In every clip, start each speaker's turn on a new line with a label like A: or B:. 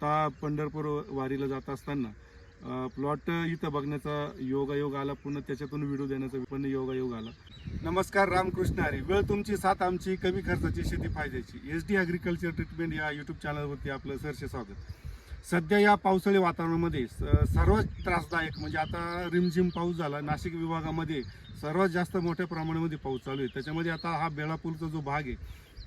A: आता पंढरपूर वारीला जात असताना प्लॉट इथं बघण्याचा योगायोग आला पुन्हा त्याच्यातून व्हिडिओ देण्याचा पण योगायोग आला. नमस्कार रामकृष्ण हरी. वेळ तुमची साथ आमची कमी खर्चाची शेती फायद्याची. एस डी ॲग्रिकल्चर ट्रीटमेंट या यूट्यूब चॅनलवरती आपलं सरसे स्वागत. सध्या या पावसाळी वातावरणामध्ये स- सर्वात त्रासदायक म्हणजे आता रिमझिम पाऊस झाला नाशिक विभागामध्ये सर्वात जास्त मोठ्या प्रमाणामध्ये पाऊस चालू आहे. त्याच्यामध्ये आता हा बेळापूरचा जो भाग आहे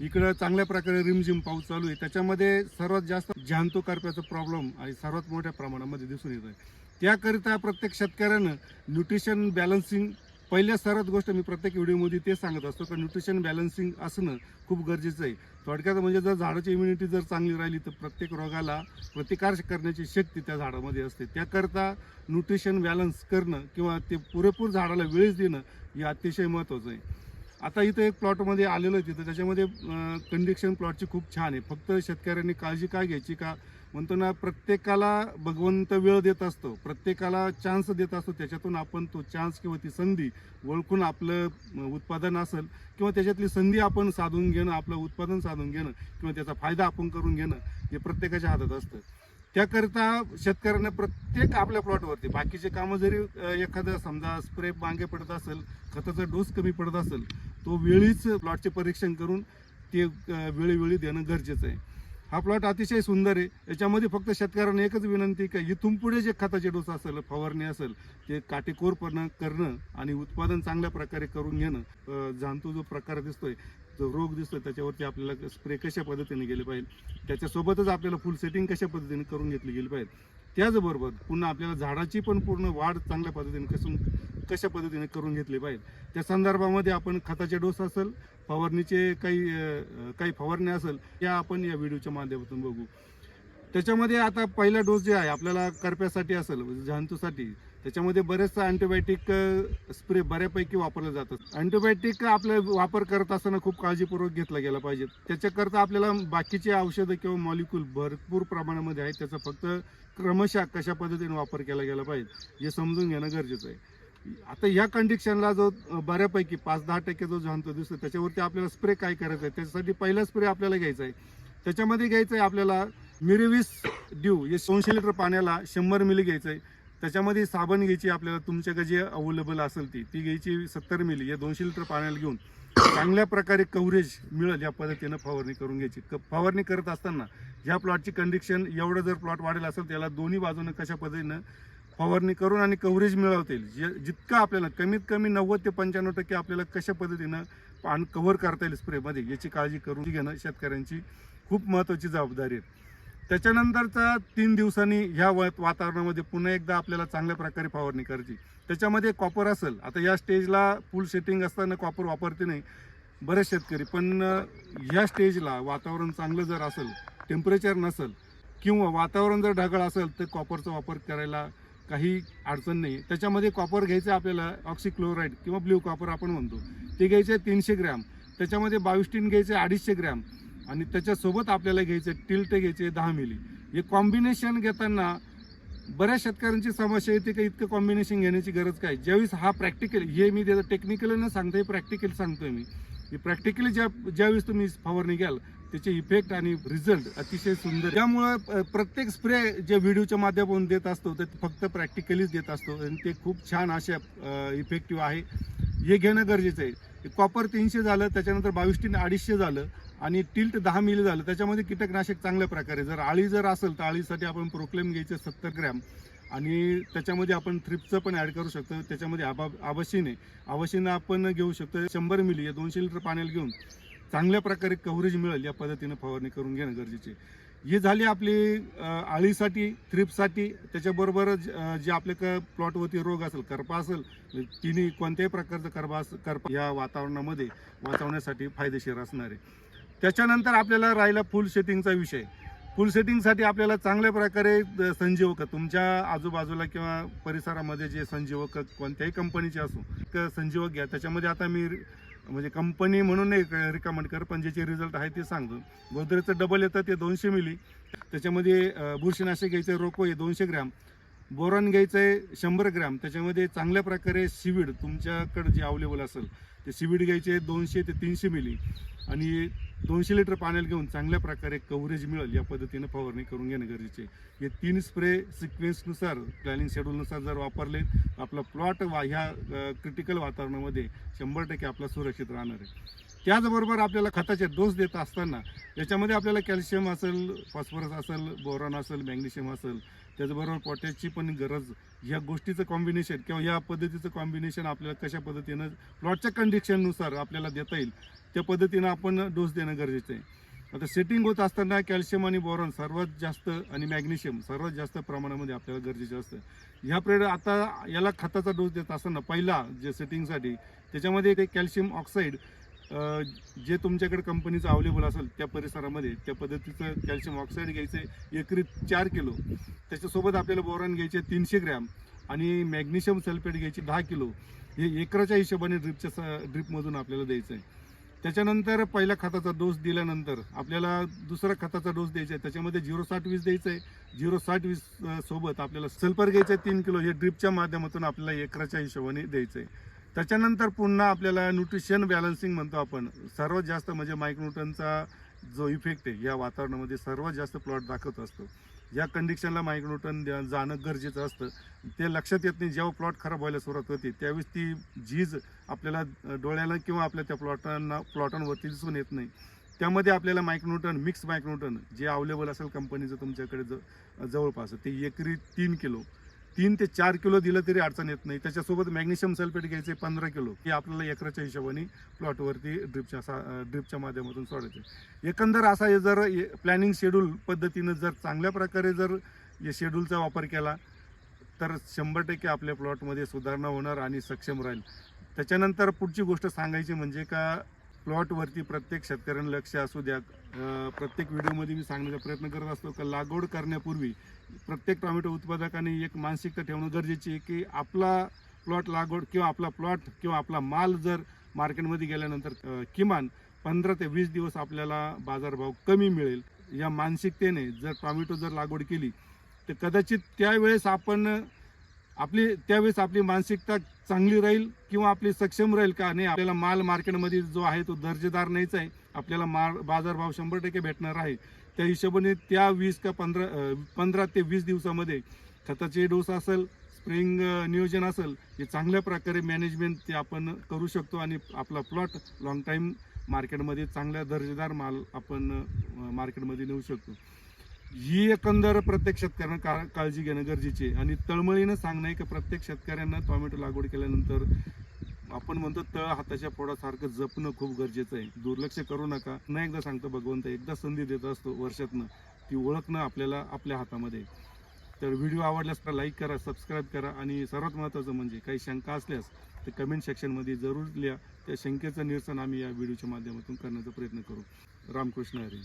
A: इकडं चांगल्या प्रकारे रिमझिम पाऊस चालू आहे. त्याच्यामध्ये सर्वात जास्त जहांतो कार्प्याचा प्रॉब्लेम आणि सर्वात मोठ्या प्रमाणामध्ये दिसून येत आहे. त्याकरिता प्रत्येक शेतकऱ्यानं न्यूट्रिशन बॅलन्सिंग पहिल्या सर्वात गोष्ट मी प्रत्येक व्हिडिओमध्ये ते सांगत असतो की न्यूट्रिशन बॅलन्सिंग असणं खूप गरजेचं आहे. थोडक्यात म्हणजे जर झाडाची इम्युनिटी जर चांगली राहिली तर प्रत्येक रोगाला प्रतिकार करण्याची शक्ती त्या झाडामध्ये असते. त्याकरता न्यूट्रिशन बॅलन्स करणं किंवा ते पुरेपूर झाडाला वेळच देणं हे अतिशय महत्त्वाचं आहे. आता इथं एक प्लॉटमध्ये आलेलं आहे तिथं. त्याच्यामध्ये कंडिक्शन प्लॉटची खूप छान आहे. फक्त शेतकऱ्यांनी काळजी काय घ्यायची का? म्हणतो ना प्रत्येकाला भगवंत वेळ देत असतो. प्रत्येकाला चान्स देत असतो. त्याच्यातून आपण तो चान्स किंवा ती संधी ओळखून आपलं उत्पादन असेल किंवा त्याच्यातली संधी आपण साधून घेणं आपलं उत्पादन साधून घेणं किंवा त्याचा फायदा आपण करून घेणं हे प्रत्येकाच्या हातात असतं. त्याकरिता शेतकऱ्यांना प्रत्येक आपल्या प्लॉटवरती बाकीचे कामं जरी एखादं समजा स्प्रे मागे पडत असेल खताचा डोस कमी पडत असेल तो वेळीच प्लॉटचे परीक्षण करून ते वेळीवेळी वेळोवेळी देणं गरजेचं आहे. हा प्लॉट अतिशय सुंदर आहे. याच्यामध्ये फक्त शेतकऱ्यांना एकच विनंती की इथून पुढे जे खताचे डोस असेल फवारणी असेल ते काटेकोरपणं करणं आणि उत्पादन चांगल्या प्रकारे करून घेणं. जाणतो जो प्रकार दिसतोय जो रोग दिसतो त्याच्यावरती आपल्याला स्प्रे कशा पद्धतीने गेले पाहिजे त्याच्यासोबतच आपल्याला फुल सेटिंग कशा पद्धतीने करून घेतली गेली पाहिजे. त्याचबरोबर पुन्हा आपल्याला झाडाची पण पूर्ण वाढ चांगल्या पद्धतीने कसून कशा पद्धतीने करून घेतली पाहिजे. त्या संदर्भामध्ये आपण खताचे डोस असेल फवारणीचे काही काही फवारणी असेल या आपण या व्हिडिओच्या माध्यमातून बघू. त्याच्यामध्ये आता पहिला डोस जे आहे आपल्याला करप्यासाठी असेल म्हणजे जंतूसाठी त्याच्यामध्ये बरेचसा अँटीबायोटिक स्प्रे बऱ्यापैकी वापरलं जातं अँटीबायोटिक आपलं वापर करत असताना खूप काळजीपूर्वक घेतला गेला पाहिजे. त्याच्याकरता आपल्याला बाकीचे औषधं किंवा मॉलिक्यूल भरपूर प्रमाणामध्ये आहेत त्याचा फक्त क्रमशः कशा पद्धतीने वापर केला गेला पाहिजे हे समजून घेणं गरजेचं आहे. आता या कंडिशनला जो बऱ्यापैकी पाच दहा टक्के जो जाणतो दिसतो त्याच्यावरती आपल्याला स्प्रे काय करायचं आहे त्याच्यासाठी पहिला स्प्रे आपल्याला घ्यायचा आहे. त्याच्यामध्ये घ्यायचं आहे आपल्याला मिरवीस ड्यू हे दोनशे लिटर पाण्याला शंभर मिली घ्यायचं आहे त्याच्यामध्ये साबण घ्यायची आपल्याला तुमच्याकडे जे अवेलेबल असेल ती ती घ्यायची सत्तर मिली या दोनशे लिटर पाण्याला घेऊन. चांगल्या प्रकारे कव्हरेज मिळेल या पद्धतीनं फवारणी करून घ्यायची. क- फवारणी करत असताना ह्या प्लॉटची कंडिक्शन एवढं जर प्लॉट वाढेल असेल त्याला दोन्ही बाजूनं कशा पद्धतीनं फवारणी करून आणि कव्हरेज मिळवता येईल जे जितकं आपल्याला कमीत कमी नव्वद ते पंच्याण्णव टक्के आपल्याला कशा पद्धतीनं पान कव्हर करता येईल स्प्रेमध्ये याची काळजी करून घेणं शेतकऱ्यांची खूप महत्त्वाची जबाबदारी आहे. त्याच्यानंतरचा तीन दिवसांनी ह्या वातावरणामध्ये पुन्हा एकदा आपल्याला चांगल्या प्रकारे फवारणी करायची. त्याच्यामध्ये कॉपर असेल आता या स्टेजला फुल सेटिंग असताना कॉपर वापरते नाही बरेच शेतकरी. पण ह्या स्टेजला वातावरण चांगलं जर असेल टेम्परेचर नसेल किंवा वातावरण जर ढगाळ असेल तर कॉपरचा वापर करायला काही अडचण नाही. त्याच्यामध्ये कॉपर घ्यायचं आपल्याला ऑक्सिक्लोराईड किंवा ब्ल्यू कॉपर आपण म्हणतो. ते घ्यायचे तीनशे ग्रॅम. त्याच्यामध्ये बावीस टीन घ्यायचे अडीचशे ग्रॅम. आणि त्याच्यासोबत आपल्याला घ्यायचे टिल्ट घ्यायचे दहा मिली. हे कॉम्बिनेशन घेताना बऱ्याच शेतकऱ्यांची समस्या येते का इतकं कॉम्बिनेशन घेण्याची गरज काय? ज्यावेळेस हा प्रॅक्टिकल हे मी त्याचं टेक्निकल न सांगतोय प्रॅक्टिकल सांगतोय मी. हे प्रॅक्टिकली ज्या ज्यावेळेस तुम्ही फवारणी घ्याल त्याचे इफेक्ट आणि रिझल्ट अतिशय सुंदर. त्यामुळं प्रत्येक स्प्रे जे व्हिडिओच्या माध्यमातून देत असतो ते फक्त प्रॅक्टिकलीच देत असतो. आणि ते खूप छान अशा इफेक्टिव्ह आहे. हे घेणं गरजेचं आहे. कॉपर तीनशे झालं त्याच्यानंतर बावीस टीन अडीचशे झालं. आणि टिल्ट दहा मिली झालं त्याच्यामध्ये कीटकनाशक चांगल्या प्रकारे जर आळी जर असेल तर आळीसाठी आपण प्रोक्लेम घ्यायचं सत्तर ग्रॅम आणि त्याच्यामध्ये आपण थ्रिपचं पण ॲड करू शकतो त्याच्यामध्ये आबा आबशीन आहे आपण घेऊ शकतो. शंभर मिली या दोनशे लिटर पाण्याला घेऊन चांगल्या प्रकारे कव्हरेज मिळेल या पद्धतीनं फवारणी करून घेणं गरजेचे हे झाली आपली आळीसाठी थ्रिपसाठी त्याच्याबरोबर जे आपल्या क प्लॉटवरती रोग असेल करपा असेल तिन्ही कोणत्याही प्रकारचं करपा करपा या वातावरणामध्ये वाचवण्यासाठी फायदेशीर असणार आहे. त्याच्यानंतर आपल्याला राहिला फुल सेटिंगचा विषय. फुल सेटिंगसाठी आपल्याला चांगल्या प्रकारे संजीवक तुमच्या आजूबाजूला किंवा परिसरामध्ये जे संजीवक कोणत्याही कंपनीचे असो संजीवक घ्या. त्याच्यामध्ये आता मी म्हणजे कंपनी म्हणून नाही रिकमेंड कर पण ज्याचे रिझल्ट आहे ते सांगतो. गोदरेजचं डबल येतं ते दोनशे मिली त्याच्यामध्ये बुरशीनाशक घ्यायचं रोको हे दोनशे ग्रॅम. बोरॉन घ्यायचं आहे शंभर ग्रॅम. त्याच्यामध्ये चांगल्या प्रकारे सिविड तुमच्याकडे जे अवेलेबल असेल ते सिविड घ्यायचे दोनशे ते तीनशे मिली. आणि दोनशे लिटर पाण्याला घेऊन चांगल्या प्रकारे कव्हरेज मिळेल या पद्धतीनं फवारणी करून घेणं गरजेचे हे तीन स्प्रे सिक्वेन्सनुसार प्लॅनिंग शेड्यूलनुसार जर वापरले आपला प्लॉट वा ह्या क्रिटिकल वातावरणामध्ये शंभर टक्के आपला सुरक्षित राहणार आहे. त्याचबरोबर आपल्याला खताचे डोस देत असताना याच्यामध्ये आपल्याला कॅल्शियम असेल फॉस्फरस असेल बोरॉन असेल मॅग्नेशियम असेल त्याचबरोबर पोटॅशची पण गरज. ह्या गोष्टीचं कॉम्बिनेशन किंवा या पद्धतीचं कॉम्बिनेशन आपल्याला कशा पद्धतीनं प्लॉटच्या कंडिशननुसार आपल्याला देता येईल त्या पद्धतीनं आपण डोस देणं गरजेचं आहे. आता सेटिंग होत असताना कॅल्शियम आणि बोरॉन सर्वात जास्त आणि मॅग्नेशियम सर्वात जास्त प्रमाणामध्ये आपल्याला गरजेचं असतं. ह्या प्रेड आता याला खताचा डोस देत असताना पहिला जे सेटिंगसाठी त्याच्यामध्ये ते कॅल्शियम ऑक्साईड जे तुमच्याकडे कंपनीचं अवेलेबल असेल त्या परिसरामध्ये त्या पद्धतीचं कॅल्शियम ऑक्साईड घ्यायचं आहे एकरी चार किलो. त्याच्यासोबत आपल्याला बोरॉन घ्यायचे तीनशे ग्रॅम आणि मॅग्नेशियम सल्फेट घ्यायचे दहा किलो. हे एकराच्या हिशोबाने ड्रिपच्या ड्रिपमधून आपल्याला द्यायचं आहे त्याच्यानंतर पहिल्या खताचा डोस दिल्यानंतर आपल्याला दुसरा खताचा डोस द्यायचा आहे त्याच्यामध्ये झिरो साठ वीस द्यायचं आहे झिरो साठ वीस सोबत आपल्याला सल्फर घ्यायचं आहे तीन किलो. हे ड्रिपच्या माध्यमातून आपल्याला एकराच्या हिशोबाने द्यायचं आहे त्याच्यानंतर पुन्हा आपल्याला न्यूट्रिशन बॅलन्सिंग म्हणतो आपण. सर्वात जास्त म्हणजे मायक्रोन्यूटनचा जो इफेक्ट आहे या वातावरणामध्ये सर्वात जास्त प्लॉट दाखवत असतो. या कंडिशनला मायक्रोन्यूटन द्या- जाणं गरजेचं असतं. ते लक्षात येत नाही जेव्हा प्लॉट खराब व्हायला सुरुवात होते त्यावेळेस ती झीज आपल्याला डोळ्याला किंवा आपल्या त्या प्लॉटांना प्लॉटांवरती दिसून येत नाही. त्यामध्ये आपल्याला मायक्रोन्यूटन मिक्स मायक्रोन्यूटन जे अवेलेबल असेल कंपनीचं तुमच्याकडे ज जवळपास ते एकरी तीन किलो. तीन ते चार किलो दिलं तरी अडचण येत नाही. त्याच्यासोबत मॅग्नेशियम सल्फेट घ्यायचे पंधरा किलो. हे आपल्याला एकराच्या हिशोबाने प्लॉटवरती ड्रिपच्या सा ड्रिपच्या माध्यमातून सोडायचे. एकंदर असा हे जर प्लॅनिंग शेड्यूल पद्धतीनं जर चांगल्या प्रकारे जर या शेड्यूलचा वापर केला तर शंभर टक्के आपल्या प्लॉटमध्ये सुधारणा होणार आणि सक्षम राहील. त्याच्यानंतर पुढची गोष्ट सांगायची म्हणजे का प्लॉटवरती प्रत्येक शेतकऱ्यांना लक्ष असू द्या प्रत्येक व्हिडिओमध्ये मी सांगण्याचा प्रयत्न करत असतो का लागवड करण्यापूर्वी प्रत्येक टोमॅटो उत्पादकाने एक मानसिकता ठेवणं गरजेची आहे की आपला प्लॉट लागवड किंवा आपला प्लॉट किंवा आपला माल जर मार्केटमध्ये गेल्यानंतर किमान पंधरा ते वीस दिवस आपल्याला बाजारभाव कमी मिळेल या मानसिकतेने जर टोमॅटो जर लागवड केली तर कदाचित त्यावेळेस आपण आपली त्यावेळेस आपली मानसिकता चांगली राहील किंवा आपली सक्षम राहील का? नाही आपल्याला माल मार्केटमध्ये जो आहे तो दर्जेदार नाहीच आहे. आपल्याला माल बाजारभाव शंभर टक्के भेटणार आहे. त्या हिशोबाने त्या वीस का पंधरा पंधरा ते वीस दिवसामध्ये खताचे डोस असेल स्प्रिंग नियोजन असेल हे चांगल्या प्रकारे मॅनेजमेंट ते आपण करू शकतो आणि आपला प्लॉट लॉंग टाईम मार्केटमध्ये चांगल्या दर्जेदार माल आपण मार्केटमध्ये नेऊ शकतो. ही एकंदर प्रत्येक शेतकऱ्यांना का काळजी घेणं गरजेची आहे. आणि तळमळीनं सांगणं आहे की प्रत्येक शेतकऱ्यांना टॉमॅटो लागवड केल्यानंतर आपण म्हणतो तळ हाताच्या फोडासारखं जपणं खूप गरजेचं आहे. दुर्लक्ष करू नका. न एकदा सांगतो भगवंत एकदा संधी देत असतो वर्षातनं. ती ओळखणं आपल्याला आपल्या हातामध्ये तर व्हिडिओ आवडल्यास तर लाईक करा सबस्क्राईब करा आणि सर्वात महत्त्वाचं म्हणजे काही शंका असल्यास ते कमेंट सेक्शनमध्ये जरूर लिहा. त्या शंकेचं निरसन आम्ही या व्हिडिओच्या माध्यमातून करण्याचा प्रयत्न करू. रामकृष्ण हरी.